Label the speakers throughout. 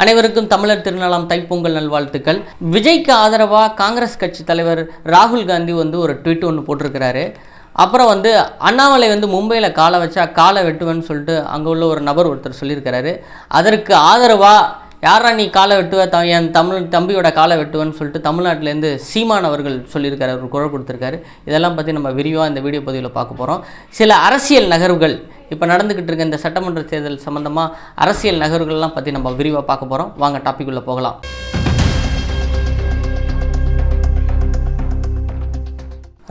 Speaker 1: அனைவருக்கும் தமிழர் திருநாளாம் தைப்பொங்கல் நல்வாழ்த்துக்கள். விஜய்க்கு ஆதரவாக காங்கிரஸ் கட்சி தலைவர் ராகுல் காந்தி வந்து ஒரு ட்வீட் ஒன்று போட்டிருக்கிறாரு. அப்புறம் வந்து அண்ணாமலை வந்து மும்பையில் காலை வச்சா காலை வெட்டுவேன்னு சொல்லிட்டு அங்கே உள்ள ஒரு நபர் ஒருத்தர் சொல்லியிருக்கிறாரு. அதற்கு ஆதரவாக யாரா நீ காலை வெட்டுவ? த என் தமிழ் தம்பியோட காலை வெட்டுவன்னு சொல்லிட்டு தமிழ்நாட்டிலேருந்து சீமான் அவர்கள் சொல்லியிருக்காரு ஒரு குரல் கொடுத்துருக்காரு. இதெல்லாம் பற்றி நம்ம விரிவாக இந்த வீடியோ பதிவில் பார்க்க போகிறோம் சில அரசியல் நகர்வுகள் இப்போ நடந்துக்கிட்டு இருக்க இந்த சட்டமன்ற தேர்தல் சம்மந்தமாக அரசியல் நகர்வுகள்லாம் பற்றி நம்ம விரிவாக பார்க்க போகிறோம் வாங்க டாபிக் உள்ளே போகலாம்.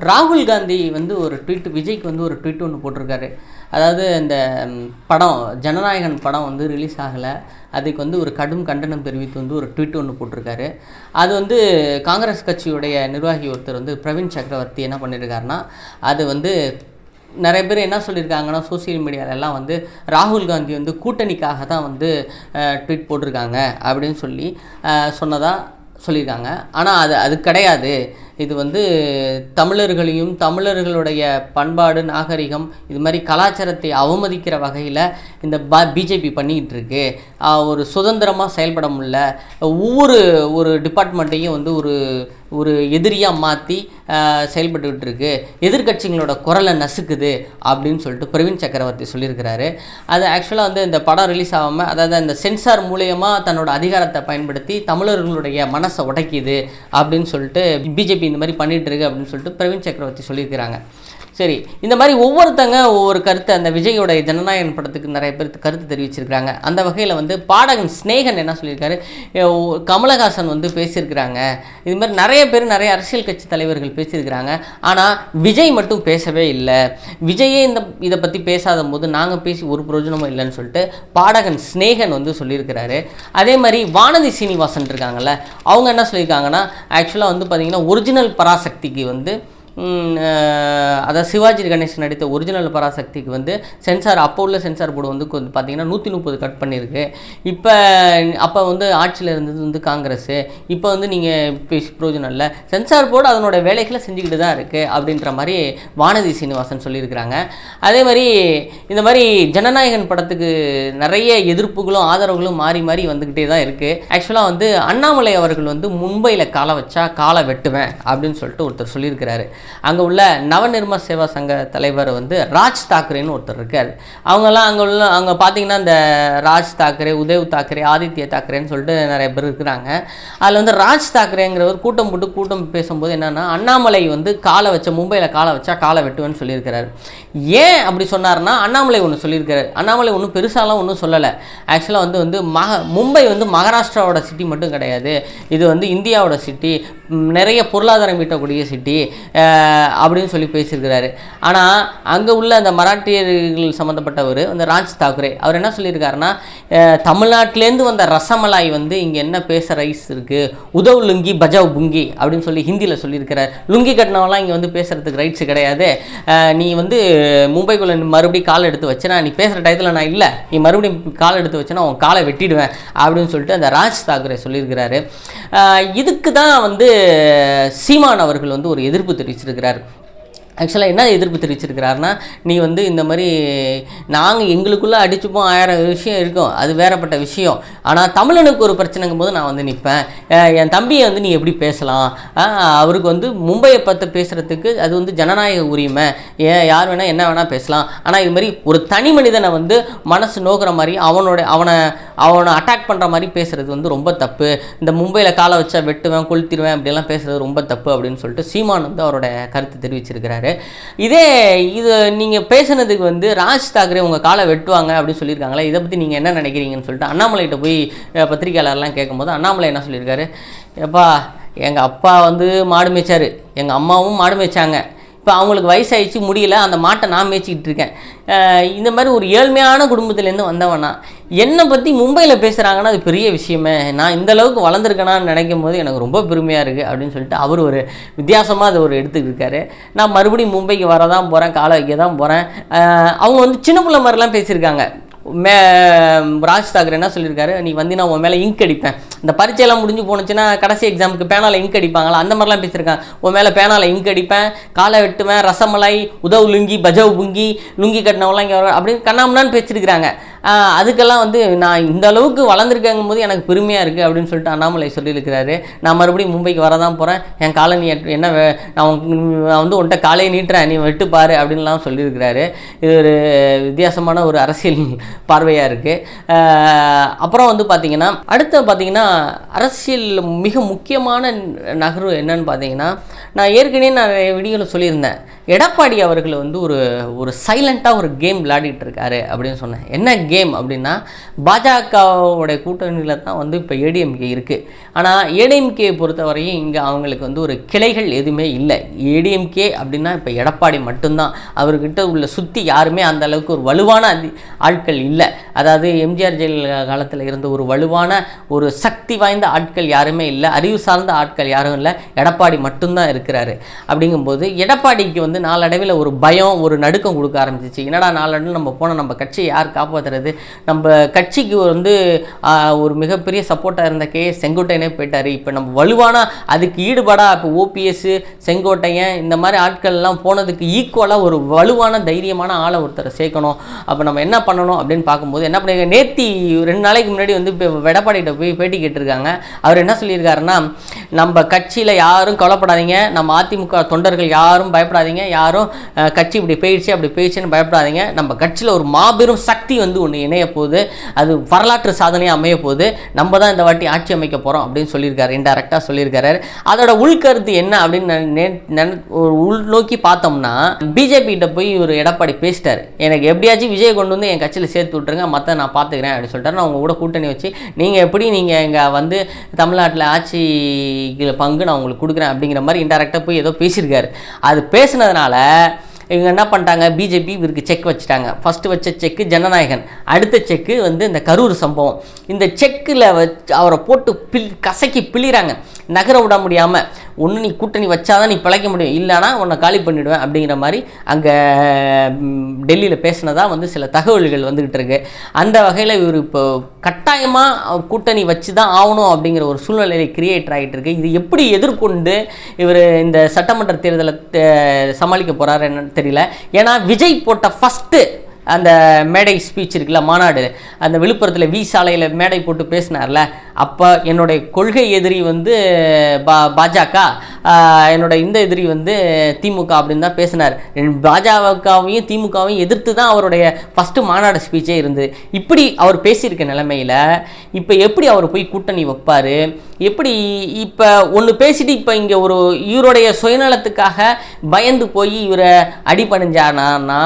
Speaker 1: ராகுல் காந்தி வந்து ஒரு ட்வீட் விஜய்க்கு வந்து ஒரு ட்வீட் ஒன்று போட்டிருக்காரு. அதாவது இந்த படம் ஜனநாயகன் படம் வந்து ரிலீஸ் ஆகலை. அதுக்கு வந்து ஒரு கடும் கண்டனம் தெரிவித்து வந்து ஒரு ட்வீட் ஒன்று போட்டிருக்காரு. அது வந்து காங்கிரஸ் கட்சியுடைய நிர்வாகி ஒருத்தர் வந்து பிரவீன் சக்கரவர்த்தி என்ன பண்ணியிருக்காருன்னா அது வந்து நிறைய பேர் என்ன சொல்லியிருக்காங்கன்னா சோஷியல் மீடியாலெல்லாம் வந்து ராகுல் காந்தி வந்து கூட்டணிக்காக தான் வந்து ட்வீட் போட்டிருக்காங்க அப்படின்னு சொல்லி சொன்னதாக சொல்லியிருக்காங்க. ஆனால் அது அது கிடையாது. இது வந்து தமிழர்களையும் தமிழர்களுடைய பண்பாடு நாகரிகம் இது மாதிரி கலாச்சாரத்தை அவமதிக்கிற வகையில் இந்த ப பிஜேபி பண்ணிக்கிட்டு இருக்கு ஒரு சுதந்திரமாக செயல்பட முடியல. ஒவ்வொரு ஒரு டிபார்ட்மெண்ட்டையும் வந்து ஒரு ஒரு எதிரியாக மாற்றி செயல்பட்டுக்கிட்டு இருக்கு எதிர்க்கட்சிகளோட குரலை நசுக்குது அப்படின்னு சொல்லிட்டு பிரவீன் சக்கரவர்த்தி சொல்லியிருக்கிறாரு. அது ஆக்சுவலாக வந்து இந்த படம் ரிலீஸ் ஆகாமல் அதாவது அந்த சென்சார் மூலயமா தன்னோட அதிகாரத்தை பயன்படுத்தி தமிழர்களுடைய மனசை உடைக்குது அப்படின்னு சொல்லிட்டு பிஜேபி இந்த மாதிரி பண்ணிகிட்டு இருக்கு அப்படின்னு சொல்லிட்டு பிரவீன் சக்கரவர்த்தி சொல்லியிருக்கிறாங்க. சரி இந்த மாதிரி ஒவ்வொருத்தங்க ஒவ்வொரு கருத்து அந்த விஜயோட ஜனநாயகன் படத்துக்கு நிறைய பேர் கருத்து தெரிவிச்சிருக்கிறாங்க. அந்த வகையில் வந்து பாடகன் ஸ்னேகன் என்ன சொல்லியிருக்காரு? கமலஹாசன் வந்து பேசியிருக்கிறாங்க. இது மாதிரி நிறைய பேர் நிறைய அரசியல் கட்சி தலைவர்கள் பேசியிருக்கிறாங்க. ஆனால் விஜய் மட்டும் பேசவே இல்லை. விஜயே இந்த இதை பற்றி பேசாத போது நாங்கள் பேசி ஒரு பிரயோஜனமும் இல்லைன்னு சொல்லிட்டு பாடகன் ஸ்னேகன் வந்து சொல்லியிருக்கிறாரு. அதே மாதிரி வானதி சீனிவாசன் இருக்காங்கல்ல அவங்க என்ன சொல்லியிருக்காங்கன்னா ஆக்சுவலாக வந்து பார்த்திங்கன்னா ஒரிஜினல் பராசக்திக்கு வந்து அதாவது சிவாஜி கணேசன் நடித்த ஒரிஜினல் பராசக்திக்கு வந்து சென்சார் அப்போ உள்ள சென்சார் போர்டு வந்து கொஞ்சம் பார்த்தீங்கன்னா நூற்றி முப்பது கட் பண்ணியிருக்கு. இப்போ அப்போ வந்து ஆட்சியில் இருந்தது வந்து காங்கிரஸ். இப்போ வந்து நீங்கள் பேசி பிரயோஜனம் இல்லை சென்சார் போர்டு அதனோட வேலைகளை செஞ்சுக்கிட்டு தான் இருக்குது அப்படின்ற மாதிரி வானதி சீனிவாசன் சொல்லியிருக்கிறாங்க. அதே மாதிரி இந்த மாதிரி ஜனநாயகன் படத்துக்கு நிறைய எதிர்ப்புகளும் ஆதரவுகளும் மாறி மாறி வந்துக்கிட்டே தான் இருக்குது ஆக்சுவலாக வந்து அண்ணாமலை அவர்கள் வந்து மும்பையில் காலை வச்சா காலை வெட்டுவேன் அப்படின்னு சொல்லிட்டு ஒருத்தர் சொல்லியிருக்கிறாரு. அங்கே உள்ள நவநிர்ம சேவா சங்க தலைவர் வந்து ராஜ் தாக்கரேன்னு ஒருத்தர் இருக்கார். அவங்கெல்லாம் அங்கே உள்ள அங்கே பார்த்தீங்கன்னா இந்த ராஜ் தாக்கரே உதவ் தாக்கரே ஆதித்ய தாக்கரேன்னு சொல்லிட்டு நிறைய பேர் இருக்கிறாங்க. அதில் வந்து ராஜ் தாக்கரேங்கிறவர் கூட்டம் போட்டு கூட்டம் பேசும்போது என்னென்னா அண்ணாமலை வந்து காலை வச்ச மும்பையில் காலை வச்சா காலை வெட்டுவேன்னு சொல்லியிருக்கிறார். ஏன் அப்படி சொன்னார்னா அண்ணாமலை ஒன்று சொல்லியிருக்காரு. அண்ணாமலை ஒன்றும் பெருசாலாம் ஒன்றும் சொல்லலை. ஆக்சுவலாக வந்து வந்து மக மும்பை வந்து மகாராஷ்டிராவோட சிட்டி மட்டும் கிடையாது. இது வந்து இந்தியாவோட சிட்டி நிறைய பொருளாதாரம் ஈட்டக்கூடிய சிட்டி அப்படின்னு சொல்லி பேசியிருக்கிறாரு. ஆனால் அங்கே உள்ள அந்த மராட்டியர்கள் சம்மந்தப்பட்டவர் அந்த ராஜ் தாக்கரே அவர் என்ன சொல்லியிருக்காருன்னா தமிழ்நாட்டிலேருந்து வந்த ரசமலாய் வந்து இங்கே என்ன பேச ரைஸ் இருக்குது உதவ் லுங்கி பஜாவ் புங்கி அப்படின்னு சொல்லி ஹிந்தியில் சொல்லியிருக்கிறார். லுங்கி கட்டினவெல்லாம் இங்கே வந்து பேசுகிறதுக்கு ரைட்ஸ் கிடையாது. நீ வந்து மும்பைக்குள்ளே மறுபடியும் கால் எடுத்து வச்சேன்னா நீ பேசுகிற டயத்தில் நான் இல்லை. நீ மறுபடியும் கால் எடுத்து வச்சேன்னா உன் காலை வெட்டிடுவேன் அப்படின்னு சொல்லிட்டு அந்த ராஜ் தாக்கரே சொல்லியிருக்கிறாரு. இதுக்கு தான் வந்து சீமான் அவர்கள் வந்து ஒரு எதிர்ப்பு வச்சிருக்கிறார் ஆக்சுவலாக என்ன எதிர்ப்பு தெரிவிச்சிருக்கிறாருன்னா நீ வந்து இந்த மாதிரி நாங்கள் எங்களுக்குள்ளே அடிச்சுப்போம் ஆயிரம் விஷயம் இருக்கும். அது வேறப்பட்ட விஷயம். ஆனால் தமிழனுக்கு ஒரு பிரச்சனைங்கும் போது நான் வந்து நிற்பேன் என் தம்பியை வந்து நீ எப்படி பேசலாம்? அவருக்கு வந்து மும்பையை பார்த்து பேசுகிறதுக்கு அது வந்து ஜனநாயக உரிமை. ஏன் யார் வேணால் என்ன வேணால் பேசலாம். ஆனால் இது மாதிரி ஒரு தனி மனிதனை வந்து மனசு நோக்கிற மாதிரி அவனோட அவனை அவனை அட்டாக் பண்ணுற மாதிரி பேசுகிறது வந்து ரொம்ப தப்பு. இந்த மும்பையில் காலை வச்சா வெட்டுவேன் கொளுத்திடுவேன் அப்படிலாம் பேசுகிறது ரொம்ப தப்பு அப்படின்னு சொல்லிட்டு சீமான் வந்து அவரோட கருத்து தெரிவிச்சிருக்கிறாரு. இதே இது நீங்கள் பேசுனதுக்கு வந்து ராஜ் தாக்கரே உங்கள் காலை வெட்டுவாங்க அப்படின்னு சொல்லியிருக்காங்களே இதை பற்றி நீங்கள் என்ன நினைக்கிறீங்கன்னு சொல்லிட்டு அண்ணாமலைகிட்ட போய் பத்திரிகையாளர்லாம் பத்திரிக்கையாளர்லாம் கேட்கும்போது அண்ணாமலை என்ன சொல்லியிருக்காரு எப்பா எங்கள் அப்பா வந்து மாடு மேய்ச்சாரு. எங்கள் அம்மாவும் மாடு மேய்ச்சாங்க. இப்போ அவங்களுக்கு வயசாகிடுச்சு முடியல அந்த மாட்டை நான் மேய்ச்சிக்கிட்டு இருக்கேன். இந்த மாதிரி ஒரு ஏழ்மையான குடும்பத்துலேருந்து வந்தவனா என்னை பற்றி மும்பையில் பேசுகிறாங்கன்னா அது பெரிய விஷயமே. நான் இந்த அளவுக்கு வளர்ந்துருக்கேனான்னு நினைக்கும் போது எனக்கு ரொம்ப பெருமையாக இருக்குது அப்படின்னு சொல்லிட்டு அவர் ஒரு வித்தியாசமாக அதை ஒரு எடுத்துக்கிட்டு இருக்காரு. நான் மறுபடியும் மும்பைக்கு வர தான் போகிறேன் காலை வைக்க தான் போகிறேன் அவங்க வந்து சின்ன பிள்ளை மாதிரிலாம் பேசியிருக்காங்க. மே ராஜ் தாக்கர் என்ன சொல்லியிருக்காரு? நீ வந்தீங்கன்னா உன் மேலே இங்க் அடிப்பேன். இந்த பரீட்சையெல்லாம் முடிஞ்சு போணுச்சுன்னா கடைசி எக்ஸாமுக்கு பேனாவில் இங்க் அடிப்பாங்களா? அந்த மாதிரிலாம் பேசியிருக்காங்க. உன் மேலே பேனாவில் இங்க் அடிப்பேன் காலை வெட்டுவேன் ரசமலாய் உதவு லுங்கி பஜவ் புங்கி லுங்கி கட்டினவங்களாம் இங்கே வரும் அப்படின்னு கண்ணாமண்ணான்னு பேசியிருக்கிறாங்க. அதுக்கெல்லாம் வந்து நான் இந்த அளவுக்கு வளர்ந்துருக்கேங்கும் போது எனக்கு பெருமையாக இருக்குது அப்படின்னு சொல்லிட்டு அண்ணாமலை சொல்லியிருக்கிறாரு. நான் மறுபடியும் மும்பைக்கு வரதான் போகிறேன் என் காலை நீ என்ன வே- நான் நான் வந்து உன்ட்ட காலையை நீட்டுறேன் நீ வெட்டுப்பாரு அப்படின்லாம் சொல்லியிருக்கிறாரு. இது ஒரு வித்தியாசமான ஒரு அரசியல் பார்வையாக இருக்குது அப்புறம் வந்து பார்த்தீங்கன்னா அடுத்து பார்த்தீங்கன்னா அரசியல் மிக முக்கியமான நகர்வு என்னன்னு பார்த்தீங்கன்னா நான் ஏற்கனவே நான் வீடியோவில் சொல்லியிருந்தேன். எடப்பாடி அவர்கள் வந்து ஒரு ஒரு சைலண்ட்டாக ஒரு கேம் விளையாடிட்டு இருக்காரு அப்படின்னு சொன்னேன். என்ன கேம் அப்படின்னா பாஜகவுடைய கூட்டணியில் தான் வந்து இப்போ ஏடிஎம்கே இருக்குது ஆனால் ஏடிஎம்கே பொறுத்தவரையும் இங்கே அவங்களுக்கு வந்து ஒரு கிளைகள் எதுவுமே இல்லை. ஏடிஎம்கே அப்படின்னா இப்போ எடப்பாடி மட்டும்தான். அவர்கிட்ட உள்ள சுற்றி யாருமே அந்த அளவுக்கு ஒரு வலுவான ஆட்கள் இல்லை. அதாவது எம்ஜிஆர் ஜெயலலிதா காலத்தில் இருந்த ஒரு வலுவான ஒரு சக்தி சக்தி வாய்ந்த ஆட்கள் யாருமே இல்லை அறிவு சார்ந்த ஆட்கள் யாரும் இல்லை எடப்பாடி மட்டும்தான் இருக்கிறாரு. அப்படிங்கும்போது எடப்பாடிக்கு வந்து நாளடைவில் ஒரு பயம் ஒரு நடுக்கம் கொடுக்க ஆரம்பிச்சிச்சு. என்னடா நாளடைவில் நம்ம போனால் நம்ம கட்சியை யார் காப்பாற்றுறது நம்ம கட்சிக்கு வந்து ஒரு மிகப்பெரிய சப்போர்ட்டாக இருந்த கே. செங்கோட்டையனே போயிட்டார். இப்போ நம்ம வலுவான அதுக்கு ஈடுபாடாக இப்போ ஓபிஎஸ் செங்கோட்டையன் இந்த மாதிரி ஆட்கள்லாம் போனதுக்கு ஈக்குவலாக ஒரு வலுவான தைரியமான ஆளை ஒருத்தரை சேர்க்கணும். அப்போ நம்ம என்ன பண்ணணும் அப்படின்னு பார்க்கும்போது என்ன பண்ணி நேத்தி ரெண்டு நாளைக்கு முன்னாடி வந்து இப்போ எடப்பாடிகிட்ட போய் பேட்டி கேட்டிருக்காங்க அவர் என்ன சொல்லியிருக்காருன்னா நம்ம கட்சியில் யாரும் கொலப்படாதீங்க நம்ம அதிமுக தொண்டர்கள் யாரும் பயப்படாதீங்க. யாரும் கட்சி இப்படி போயிடுச்சு அப்படி போயிடுச்சுன்னு பயப்படாதீங்க. நம்ம கட்சியில் ஒரு மாபெரும் சக்தி வந்து ஒன்று இணைய போகுது. அது வரலாற்று சாதனையாக அமைய போகுது. நம்ம தான் இந்த வாட்டி ஆட்சி அமைக்க போகிறோம் அப்படின்னு சொல்லியிருக்காரு இன்டெரக்டாக சொல்லியிருக்காரு. அதோட உள்கருத்து என்ன அப்படின்னு ஒரு உள்நோக்கி பார்த்தோம்னா பிஜேபி கிட்ட போய் ஒரு எடப்பாடி பேசிட்டார். எனக்கு எப்படியாச்சும் விஜய் கொண்டு வந்து என் கட்சியில் சேர்த்து விட்ருங்க மற்ற நான் பார்த்துக்கிறேன் அப்படின்னு சொல்லிட்டாரு. நான் உங்கள் கூட கூட்டணி வச்சு நீங்கள் எப்படி நீங்கள் நீங்கள் வந்து தமிழ்நாட்டில் ஆட்சிக்கு பங்கு நான் உங்களுக்கு கொடுக்குறேன் அப்படிங்கிற மாதிரி இன்டெரக்டாக போய் ஏதோ பேசியிருக்காரு. அது பேசுனதுனால இவங்க என்ன பண்ணிட்டாங்க? பிஜேபி இவருக்கு செக் வச்சுட்டாங்க. ஃபஸ்ட்டு வச்ச செக்கு ஜனநாயகன். அடுத்த செக்கு வந்து இந்த கரூர் சம்பவம். இந்த செக்கில் வச்சு அவரை போட்டு பில் கசக்கி பிழிறாங்க. நகர விட முடியாமல் ஒன்று நீ கூட்டணி வச்சாதான் நீ பிழைக்க முடியும். இல்லைனா உன்னை காலி பண்ணிவிடுவேன் அப்படிங்கிற மாதிரி அங்கே டெல்லியில் பேசினதாக வந்து சில தகவல்கள் வந்துக்கிட்டு இருக்கு. அந்த வகையில் இவர் இப்போ கட்டாயமாக கூட்டணி வச்சு தான் ஆகணும் அப்படிங்கிற ஒரு சூழ்நிலையை கிரியேட் ஆகிட்டு இருக்கு. இது எப்படி எதிர்கொண்டு இவர் இந்த சட்டமன்ற தேர்தலை சமாளிக்க போகிறாரு என்னன்னு தெரியல. ஏன்னா விஜய் போட்ட ஃபஸ்ட்டு அந்த மேடை ஸ்பீச் இருக்குல்ல மாநாடு அந்த விழுப்புரத்தில் வி சாலையில் மேடை போட்டு பேசினார்ல அப்போ என்னுடைய கொள்கை எதிரி வந்து பா பாஜக ஆஹ், என்னோட இந்த எதிரி வந்து திமுக அப்படின்னு தான் பேசினார். பாஜகவையும் திமுகவையும் எதிர்த்து தான் அவருடைய ஃபஸ்ட்டு மாநாடு ஸ்பீச்சே இருந்தது. இப்படி அவர் பேசியிருக்க நிலைமையில் இப்போ எப்படி அவர் போய் கூட்டணி வைப்பார்? எப்படி இப்போ ஒன்று பேசிட்டு இப்போ இங்கே ஒரு இவருடைய சுயநலத்துக்காக பயந்து போய் இவரை அடிபணிஞ்சானா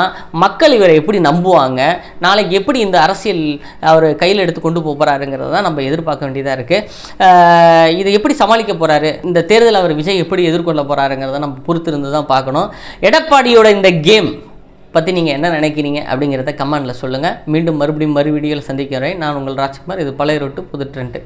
Speaker 1: மக்கள் இவரை எப்படி நம்புவாங்க. நாளைக்கு எப்படி இந்த அரசியல் அவர் கையில் எடுத்து கொண்டு போகிறாருங்கிறத தான் நம்ம எதிர்பார்க்க வேண்டியதாக இருக்குது இதை எப்படி சமாளிக்க போகிறாரு இந்த தேர்தல் அவர் விஜய் எப்படி எதிர்கொள்ள போகிறாருங்கிறத நம்ம பொறுத்திருந்து தான் பார்க்கணும். எடப்பாடியோட இந்த கேம் பற்றி நீங்கள் என்ன நினைக்கிறீங்க அப்படிங்கிறத கமெண்டில் சொல்லுங்கள் மீண்டும் மறுபடியும் மறு வீடியோவில் சந்திக்கிறேன். நான் உங்கள் ராஜ்குமார். இது பழைய ரொட்டு புது ட்ரெண்டு.